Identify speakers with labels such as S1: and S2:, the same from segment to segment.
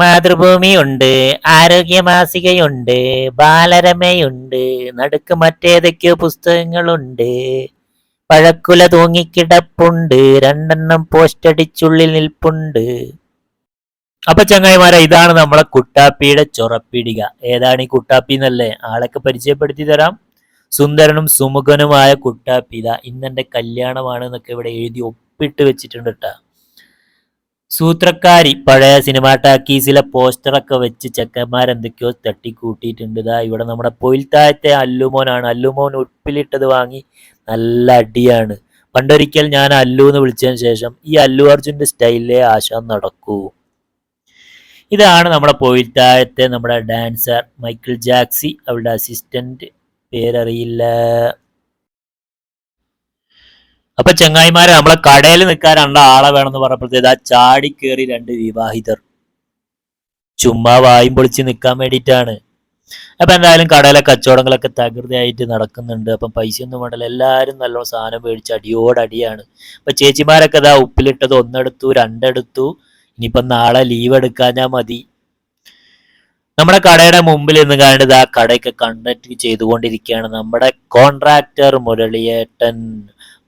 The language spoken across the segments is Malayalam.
S1: മാതൃഭൂമിയുണ്ട് ആരോഗ്യമാസികയുണ്ട് ബാലരമയുണ്ട് നടുക്ക് മറ്റേതൊക്കെയോ പുസ്തകങ്ങളുണ്ട്. പഴക്കുല തൂങ്ങിക്കിടപ്പുണ്ട് രണ്ടെണ്ണം പോസ്റ്റ് അടിച്ചുള്ളിൽ നിൽപ്പുണ്ട്. അപ്പൊ ചങ്ങായിമാരെ ഇതാണ് നമ്മളെ കുട്ടാപ്പിയുടെ ചൊറപ്പിടിക. ഏതാണ് ഈ കുട്ടാപ്പി എന്നല്ലേ? ആളൊക്കെ പരിചയപ്പെടുത്തി തരാം. സുന്ദരനും സുമുഖനുമായ കുട്ടാപ്പി. ഇതാ ഇന്നെന്റെ കല്യാണമാണ് എന്നൊക്കെ ഇവിടെ എഴുതി ഒപ്പിട്ട് വെച്ചിട്ടുണ്ട് കേട്ടാ. സൂത്രക്കാരി പഴയ സിനിമാ ടാക്കീസിലെ പോസ്റ്ററൊക്കെ വെച്ച് ചെക്കന്മാരെന്തൊക്കെയോ തട്ടിക്കൂട്ടിയിട്ടുണ്ട്. ഇതാ ഇവിടെ നമ്മുടെ പൊയിൽത്താഴത്തെ അല്ലുമോനാണ്. അല്ലുമോൻ ഉപ്പിലിട്ടത് വാങ്ങി നല്ല അടിയാണ്. പണ്ടൊരിക്കൽ ഞാൻ അല്ലു എന്ന് വിളിച്ചതിന് ശേഷം ഈ അല്ലു അർജുന്റെ സ്റ്റൈലിലെ ആശ നടക്കൂ. ഇതാണ് നമ്മുടെ പൊയിൽത്താഴത്തെ നമ്മുടെ ഡാൻസർ മൈക്കിൾ ജാക്സി. അവളുടെ അസിസ്റ്റന്റ് പേരറിയില്ല. അപ്പൊ ചങ്ങായിമാരെ നമ്മളെ കടയിൽ നിൽക്കാൻ രണ്ട് ആളെ വേണമെന്ന് പറഞ്ഞപ്പോഴത്തേത് ആ ചാടി കയറി രണ്ട് വിവാഹിതർ. ചുമ്മാ വായും പൊളിച്ച് നിൽക്കാൻ വേണ്ടിയിട്ടാണ്. അപ്പൊ എന്തായാലും കടയിലെ കച്ചവടങ്ങളൊക്കെ തകൃതിയായിട്ട് നടക്കുന്നുണ്ട്. അപ്പം പൈസ ഒന്നും വേണ്ടല്ല. എല്ലാവരും നല്ലോണം സാധനം മേടിച്ച് അടിയോടടിയാണ് അപ്പൊ ചേച്ചിമാരൊക്കെ ഇതാ ഉപ്പിലിട്ടത് ഒന്നെടുത്തു രണ്ടെടുത്തു. ഇനിയിപ്പം നാളെ ലീവ് എടുക്കാഞ്ഞാ മതി. നമ്മുടെ കടയുടെ മുമ്പിൽ നിന്ന് കണ്ടത് ആ കടയൊക്കെ കണ്ടക്ട് ചെയ്തുകൊണ്ടിരിക്കുകയാണ് നമ്മുടെ കോൺട്രാക്ടർ മുരളിയേട്ടൻ.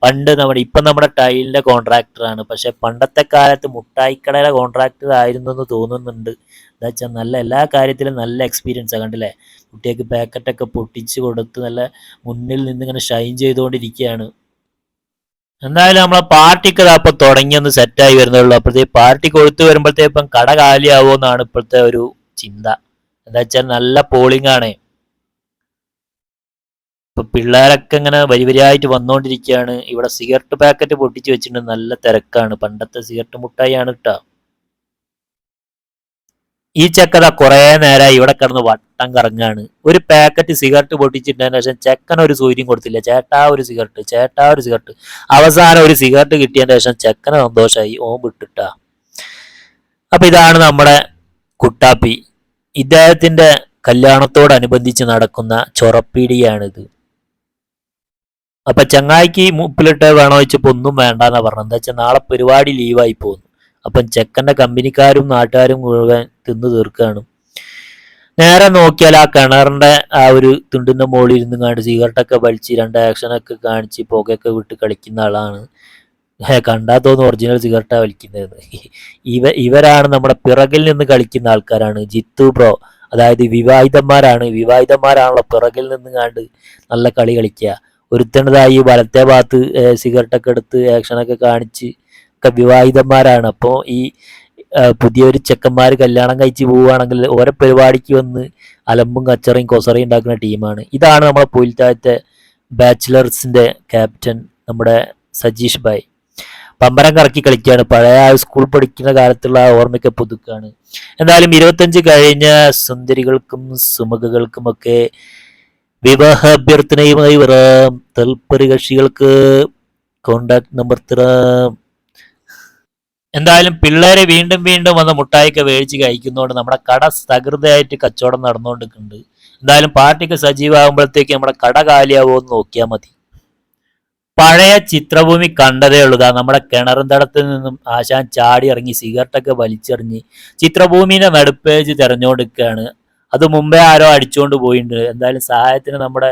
S1: പണ്ട് നമ്മുടെ ഇപ്പം നമ്മുടെ ടൈലിന്റെ കോൺട്രാക്ടറാണ്. പക്ഷെ പണ്ടത്തെ കാലത്ത് മുട്ടായിക്കടയിലെ കോൺട്രാക്ടർ ആയിരുന്നു എന്ന് തോന്നുന്നുണ്ട്. എന്താ വെച്ചാൽ നല്ല എല്ലാ കാര്യത്തിലും നല്ല എക്സ്പീരിയൻസാണ് കണ്ടില്ലേ? കുട്ടികൾക്ക് പാക്കറ്റൊക്കെ പൊട്ടിച്ച് കൊടുത്ത് നല്ല മുന്നിൽ നിന്ന് ഇങ്ങനെ ഷൈൻ ചെയ്തുകൊണ്ടിരിക്കുകയാണ്. എന്തായാലും നമ്മളെ പാർട്ടിക്ക് അപ്പം തുടങ്ങി തുടങ്ങിയൊന്ന് സെറ്റായി വരുന്നുള്ളൂ. അപ്പോഴത്തേക്ക് പാർട്ടി കൊടുത്തു വരുമ്പോഴത്തേക്കും കട കാലിയാവോ എന്നാണ് ഇപ്പോഴത്തെ ഒരു ചിന്ത. എന്താ വെച്ചാൽ നല്ല പോളിംഗ് ആണ്. ഇപ്പൊ പിള്ളേരൊക്കെ ഇങ്ങനെ വരി വരിയായിട്ട് വന്നുകൊണ്ടിരിക്കുകയാണ് ഇവിടെ സിഗരറ്റ് പാക്കറ്റ് പൊട്ടിച്ച് വെച്ചിട്ടുണ്ട്. നല്ല തിരക്കാണ്. പണ്ടത്തെ സിഗരറ്റ് മുട്ടായിയാണ് കേട്ടോ ഈ ചെക്കത കുറേ നേരമായി ഇവിടെ കിടന്ന് വട്ടം കറങ്ങാണ്. ഒരു പാക്കറ്റ് സിഗരറ്റ് പൊട്ടിച്ചിട്ടതിന് ശേഷം ചെക്കൻ ഒരു സൂര്യം കൊടുത്തില്ല. ചേട്ടാ ഒരു സിഗരറ്റ് ചേട്ടാ ഒരു സിഗരറ്റ്. അവസാനം ഒരു സിഗരറ്റ് കിട്ടിയതിന് ശേഷം ചെക്കന് സന്തോഷമായി ഓം വിട്ടിട്ടാ. അപ്പൊ ഇതാണ് നമ്മുടെ കുട്ടാപ്പി. ഇദ്ദേഹത്തിന്റെ കല്യാണത്തോടനുബന്ധിച്ച് നടക്കുന്ന ചൊറപ്പീടിയാണിത്. അപ്പൊ ചങ്ങായിക്ക് മുപ്പിലിട്ട് വേണോ വെച്ചപ്പോ ഒന്നും വേണ്ടാന്നാ പറഞ്ഞത്. എന്താ വെച്ചാൽ നാളെ പരിപാടി ലീവായി പോകുന്നു. അപ്പം ചെക്കന്റെ കമ്പനിക്കാരും നാട്ടുകാരും മുഴുവൻ തിന്നു തീർക്കുകയാണ് നേരെ നോക്കിയാൽ ആ കിണറിന്റെ ആ ഒരു തുണ്ടിന്റെ മുകളിൽ ഇരുന്ന് കാണിച്ച് സിഗരറ്റൊക്കെ വലിച്ച് രണ്ട് ആക്ഷനൊക്കെ കാണിച്ച് പുകയൊക്കെ വിട്ട് കളിക്കുന്ന ആളാണ്. ഹേ, കണ്ടാ തോന്നുന്നു ഒറിജിനൽ സിഗരറ്റാ വലിക്കുന്നത് ഇവ ഇവരാണ് നമ്മുടെ പിറകിൽ നിന്ന് കളിക്കുന്ന ആൾക്കാരാണ്. ജിത്തു ബ്രോ അതായത് വിവാഹിതന്മാരാണ്. വിവാഹിതന്മാരാണല്ലോ പിറകിൽ നിന്ന് കണ്ട് നല്ല കളി കളിക്കുക. ഒരുത്തണതായി വലത്തെ ഭാഗത്ത് സിഗരറ്റൊക്കെ എടുത്ത് ആക്ഷനൊക്കെ കാണിച്ച് ഒക്കെ വിവാഹിതന്മാരാണ്. അപ്പോൾ ഈ പുതിയൊരു ചെക്കന്മാർ കല്യാണം കഴിച്ച് പോവുകയാണെങ്കിൽ ഓരോ പരിപാടിക്ക് വന്ന് അലമ്പും കച്ചറയും കൊസറയും ഉണ്ടാക്കുന്ന ടീമാണ്. ഇതാണ് നമ്മളെ പുൽത്താഴത്തെ ബാച്ചിലേഴ്സിന്റെ ക്യാപ്റ്റൻ നമ്മുടെ സജീഷ് ഭായ്. പമ്പരം കറക്കി കളിക്കുകയാണ്. പഴയ സ്കൂൾ പഠിക്കുന്ന കാലത്തുള്ള ആ ഓർമ്മയൊക്കെ പുതുക്കാണ്. എന്തായാലും ഇരുപത്തഞ്ച് കഴിഞ്ഞ സുന്ദരികൾക്കും സുമുഖകൾക്കുമൊക്കെ വിവാഹ അഭ്യർത്ഥനയുമായി വരാം തൽപര കക്ഷികൾക്ക് കോണ്ടാക്ട് നമ്പർ തരാം എന്തായാലും പിള്ളേരെ വീണ്ടും വീണ്ടും വന്ന് മുട്ടായിക്ക മേടിച്ച് കഴിക്കുന്നതുകൊണ്ട് നമ്മുടെ കട തകൃതയായിട്ട് കച്ചവടം നടന്നുകൊണ്ടിരിക്കുന്നുണ്ട് എന്തായാലും പാർട്ടിക്ക് സജീവമാകുമ്പോഴത്തേക്ക് നമ്മുടെ കട കാലിയാവോ എന്ന് നോക്കിയാൽ മതി. പഴയ ചിത്രഭൂമി കണ്ടതേ ഉള്ളൂ. നമ്മുടെ കിണറും തടത്തിൽ നിന്നും ആശാൻ ചാടി ഇറങ്ങി സിഗരറ്റൊക്കെ വലിച്ചെറിഞ്ഞ് ചിത്രഭൂമിന്റെ നടുപ്പേജ് തെരഞ്ഞുകൊണ്ടിരിക്കുകയാണ് അത് മുമ്പേ ആരോ അടിച്ചുകൊണ്ട് പോയിട്ടുണ്ട് എന്തായാലും സഹായത്തിന് നമ്മുടെ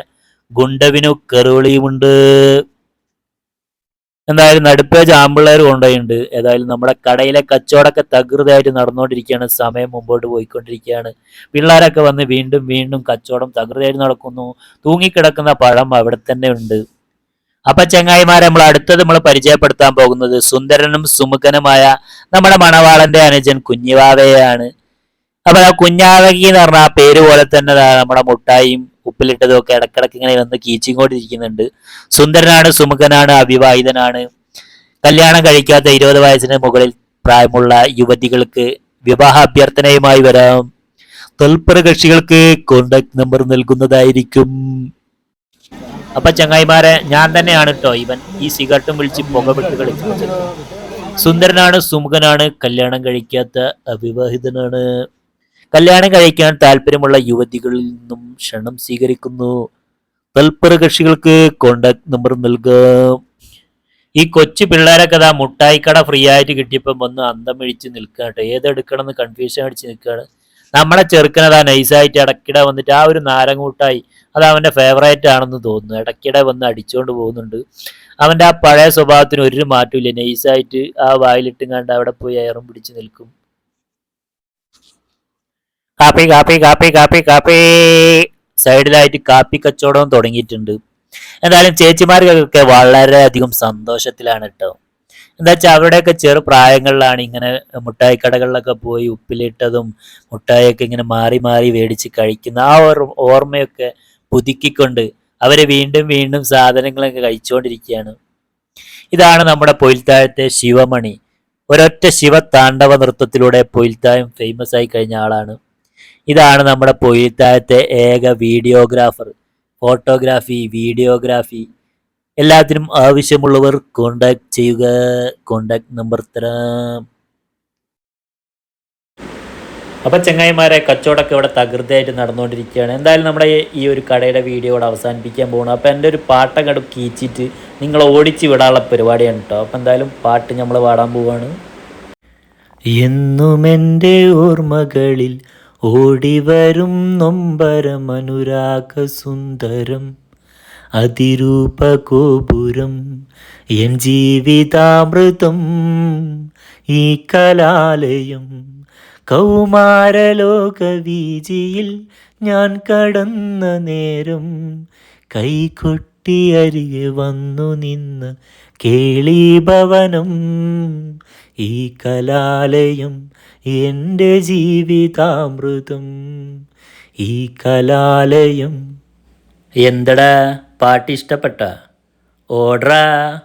S1: ഗുണ്ടവിനു കെറുവിളിയുമുണ്ട്. എന്തായാലും നടുപ്പേ ചാമ്പിള്ളേർ കൊണ്ടുപോയിട്ടുണ്ട് ഏതായാലും നമ്മുടെ കടയിലെ കച്ചവടമൊക്കെ തകൃതയായിട്ട് നടന്നുകൊണ്ടിരിക്കുകയാണ് സമയം മുമ്പോട്ട് പോയിക്കൊണ്ടിരിക്കുകയാണ്. പിള്ളേരൊക്കെ വന്ന് വീണ്ടും വീണ്ടും കച്ചവടം തകൃതയായിട്ട് നടക്കുന്നു. തൂങ്ങിക്കിടക്കുന്ന പഴം അവിടെ തന്നെ ഉണ്ട്. അപ്പൊ ചങ്ങായിമാരെ നമ്മൾ അടുത്തത് നമ്മൾ പരിചയപ്പെടുത്താൻ പോകുന്നത് സുന്ദരനും സുമുഖനുമായ നമ്മുടെ മണവാളന്റെ അനുജൻ കുഞ്ഞിവാവയാണ്. അപ്പൊ കുഞ്ഞാവകി എന്ന് പറഞ്ഞ ആ പേര് പോലെ തന്നെ നമ്മുടെ മുട്ടായും ഉപ്പിലിട്ടതും ഒക്കെ ഇടക്കിടക്ക് ഇങ്ങനെ വന്ന് കീച്ചിങ്ങോട്ടിരിക്കുന്നുണ്ട് സുന്ദരനാണ് സുമുഖനാണ് അവിവാഹിതനാണ്. കല്യാണം കഴിക്കാത്ത ഇരുപത് വയസ്സിന് മുകളിൽ പ്രായമുള്ള യുവതികൾക്ക് വിവാഹ അഭ്യർത്ഥനയുമായി വരാം. തൽപര കക്ഷികൾക്ക് കോണ്ടാക്ട് നമ്പർ നൽകുന്നതായിരിക്കും. അപ്പൊ ചങ്ങായിമാരെ ഞാൻ തന്നെയാണ് കേട്ടോ ഇവൻ. ഈ സിഗരറ്റും വിളിച്ച് പുകവിട്ട് കളിക്കുന്നത് സുന്ദരനാണ് സുമുഖനാണ് കല്യാണം കഴിക്കാത്ത അവിവാഹിതനാണ്. കല്യാണം കഴിക്കാൻ താല്പര്യമുള്ള യുവതികളിൽ നിന്നും ക്ഷണം സ്വീകരിക്കുന്നു. തൽപര കക്ഷികൾക്ക് കോണ്ടാക്ട് നമ്പർ നൽകാം. ഈ കൊച്ചു പിള്ളേരൊക്കെ കഥ മുട്ടായിക്കട ഫ്രീ ആയിട്ട് കിട്ടിയപ്പം വന്ന് അന്തം വിഴിച്ച് നിൽക്കുകട്ടോ ഏതെടുക്കണം എന്ന് കൺഫ്യൂഷൻ അടിച്ച് നിൽക്കുകയാണ് നമ്മളെ ചെറുക്കനതാ നൈസായിട്ട് ഇടയ്ക്കിടെ വന്നിട്ട് ആ ഒരു നാരങ്ങ മുട്ടായി അത് അവന്റെ ഫേവറേറ്റ് ആണെന്ന് തോന്നുന്നു. ഇടയ്ക്കിടെ വന്ന് അടിച്ചുകൊണ്ട് പോകുന്നുണ്ട്. അവന്റെ ആ പഴയ സ്വഭാവത്തിന് ഒരു മാറ്റമില്ല നൈസായിട്ട് ആ വായിലിട്ടും കണ്ട് അവിടെ പോയി അയറും പിടിച്ച് നിൽക്കും. കാപ്പി കാപ്പി കാപ്പി കാപ്പി കാപ്പി. സൈഡിലായിട്ട് കാപ്പി കച്ചവടവും തുടങ്ങിയിട്ടുണ്ട്. എന്തായാലും ചേച്ചിമാർക്കൊക്കെ വളരെയധികം സന്തോഷത്തിലാണ് കേട്ടോ എന്താ വെച്ചാൽ അവിടെയൊക്കെ ചെറു പ്രായങ്ങളിലാണ് ഇങ്ങനെ മുട്ടായി കടകളിലൊക്കെ പോയി ഉപ്പിലിട്ടതും മുട്ടായൊക്കെ ഇങ്ങനെ മാറി മാറി മേടിച്ച് കഴിക്കുന്ന ആ ഓർമ്മയൊക്കെ പുതുക്കിക്കൊണ്ട് അവരെ വീണ്ടും വീണ്ടും സാധനങ്ങളൊക്കെ കഴിച്ചുകൊണ്ടിരിക്കുകയാണ് ഇതാണ് നമ്മുടെ പൊയിൽത്താഴത്തെ ശിവമണി. ഒരൊറ്റ ശിവ താണ്ഡവ നൃത്തത്തിലൂടെ പൊയിൽത്തായം ഫേമസ് ആയി കഴിഞ്ഞ ആളാണ്. ഇതാണ് നമ്മുടെ പൊയിൽത്താഴത്തെ ഏക വീഡിയോഗ്രാഫർ ഫോട്ടോഗ്രാഫി വീഡിയോഗ്രാഫി. എല്ലാത്തിനും ആവശ്യമുള്ളവർ കോണ്ടാക്ട് ചെയ്യുക. കോണ്ടാക്ട് നമ്പർ തരാം. അപ്പൊ ചെങ്ങായിമാരെ കച്ചവടമൊക്കെ ഇവിടെ തകൃതിയായിട്ട് നടന്നുകൊണ്ടിരിക്കുകയാണ്. എന്തായാലും നമ്മുടെ ഈ- ഒരു കടയുടെ വീഡിയോ ഇവിടെ അവസാനിപ്പിക്കാൻ പോകണം അപ്പൊ എന്റെ ഒരു പാട്ടങ്ങട് കീച്ചിട്ട് നിങ്ങൾ ഓടിച്ച് വിടാനുള്ള പരിപാടിയാണ് കേട്ടോ. അപ്പൊ എന്തായാലും പാട്ട് നമ്മൾ പാടാൻ പോവാണ്. എന്നും എന്റെ ഓർമ്മകളിൽ ഓടിവരും നൊമ്പരമനുരാഗസുന്ദരം അതിരൂപഗോപുരം എൻ ജീവിതാമൃതം ഈ കലാലയം കൗമാരലോകവീജിയിൽ ഞാൻ കടന്ന നേരം കൈകൊട്ടിയരികെ വന്നു നിന്ന് കേളീഭവനം. ഈ കലാലയം എന്റെ ജീവിതാമൃതം. ഈ കലാലയം. എന്തടാ പാട്ട് ഇഷ്ടപ്പെട്ട? ഓർഡറാ